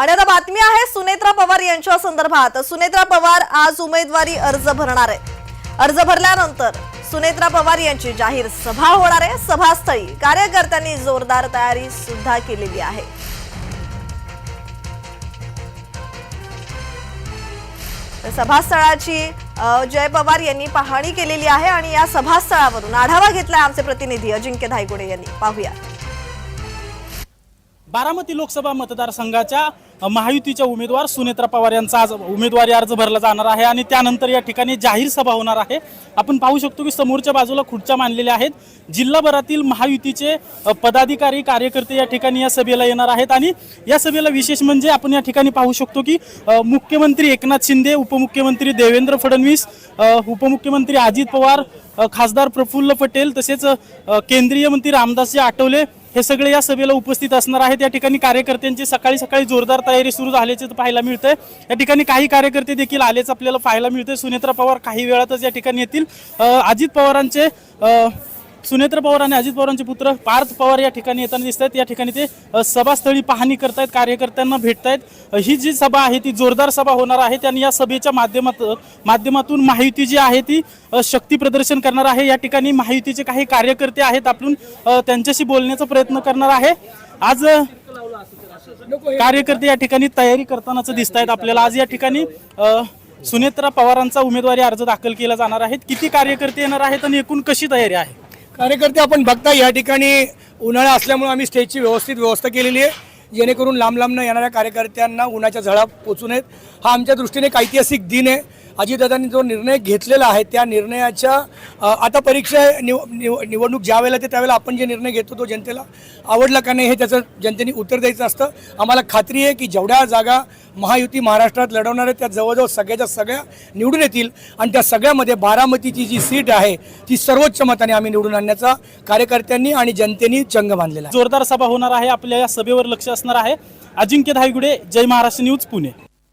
आणि आता बातमी आहे सुनेत्रा पवार यांच्या संदर्भात. सुनेत्रा पवार आज उमेदवारी अर्ज भरणार आहे अर्ज भरल्यानंतर सुनेत्रा पवार यांची जाहीर सभा होणार आहे. सभास्थळी कार्यकर्त्यांनी जोरदार तयारी सुद्धा केलेली आहे. सभास्थळाची जय पवार यांनी पाहणी केलेली आहे आणि या सभास्थळावरून आढावा घेतलाय आमचे प्रतिनिधी अजिंक्य धायगुडे यांनी. पाहूया. बारामती लोकसभा मतदारसंघाच्या महायुतीच्या उमेदवार सुनेत्रा पवार यांचा आज उमेदवारी अर्ज भरला जाणार आहे आणि त्यानंतर या ठिकाणी जाहीर सभा होणार आहे. आपण पाहू शकतो की समोरच्या बाजूला खुर्च्या मांडलेल्या आहेत. जिल्हाभरातील महायुतीचे पदाधिकारी कार्यकर्ते या ठिकाणी या सभेला येणार आहेत आणि या सभेला विशेष म्हणजे आपण या ठिकाणी पाहू शकतो की मुख्यमंत्री एकनाथ शिंदे उपमुख्यमंत्री देवेंद्र फडणवीस उपमुख्यमंत्री अजित पवार खासदार प्रफुल्ल पटेल तसेच केंद्रीय मंत्री रामदासजी आठवले हे सगळे या सभेला उपस्थित असणार आहेत. या ठिकाणी कार्यकर्त्यांची सकाळी सकाळी जोरदार तयारी सुरू झाल्याचे पाहायला मिळतंय. या ठिकाणी काही कार्यकर्ते देखील आलेच आपल्याला पाहायला मिळतंय. सुनेत्रा पवार काही वेळातच या ठिकाणी येतील. अजित पवारांचे सुनेत्र पवार आणि अजित पवारांचे पुत्र पार्थ पवार या ठिकाणी येताना दिसत आहेत या ठिकाणी ते सभास्थळी पाहणी करतायत कार्यकर्त्यांना भेटतायत. ही जी सभा आहे ती जोरदार सभा होणार आहे. त्यांनी या सभेच्या माध्यमात माध्यमातून माहिती जी आहे ती शक्ती प्रदर्शन करणार आहे. या ठिकाणी माहितीचे काही कार्यकर्ते आहेत आपण त्यांच्याशी बोलण्याचा प्रयत्न करणार आहे. आज कार्यकर्ते या ठिकाणी तयारी करतानाच दिसत आहेत आपल्याला. आज या ठिकाणी सुनेत्रा पवारांचा उमेदवारी अर्ज दाखल केला जाणार आहे. किती कार्यकर्ते येणार आहेत आणि एकूण कशी तयारी आहे? कार्यकर्ते आपण बघता या ठिकाणी उन्हाळा असल्यामुळे आम्ही स्टेजची व्यवस्थित व्यवस्था केलेली आहे. जेणेकरून लांब लांबनं येणाऱ्या कार्यकर्त्यांना उन्हाच्या झळा पोचू नयेत. हा आमच्या दृष्टीने एक ऐतिहासिक दिन आहे. अजितदादांनी जो निर्णय घेतलेला आहे त्या निर्णयाच्या आता परीक्षा निव निव निवडणूक ज्या वेळेला ते त्यावेळेला आपण जे निर्णय घेतो तो जनतेला आवडला का नाही हे त्याचं जनतेने उत्तर द्यायचं असतं. आम्हाला खात्री आहे की जेवढ्या जागा महायुती महाराष्ट्रात लढवणार आहे त्या जवळजवळ सगळ्याच्या सगळ्या निवडून येतील आणि त्या सगळ्यामध्ये बारामतीची जी सीट आहे ती सर्वोच्च मताने आम्ही निवडून आणण्याचा कार्यकर्त्यांनी आणि जनतेने चंग बांधलेला आहे. जोरदार सभा होणार आहे आपल्या या सभेवर लक्ष असणार आहे. अजिंक्य धायगुडे जय महाराष्ट्र न्यूज पुणे.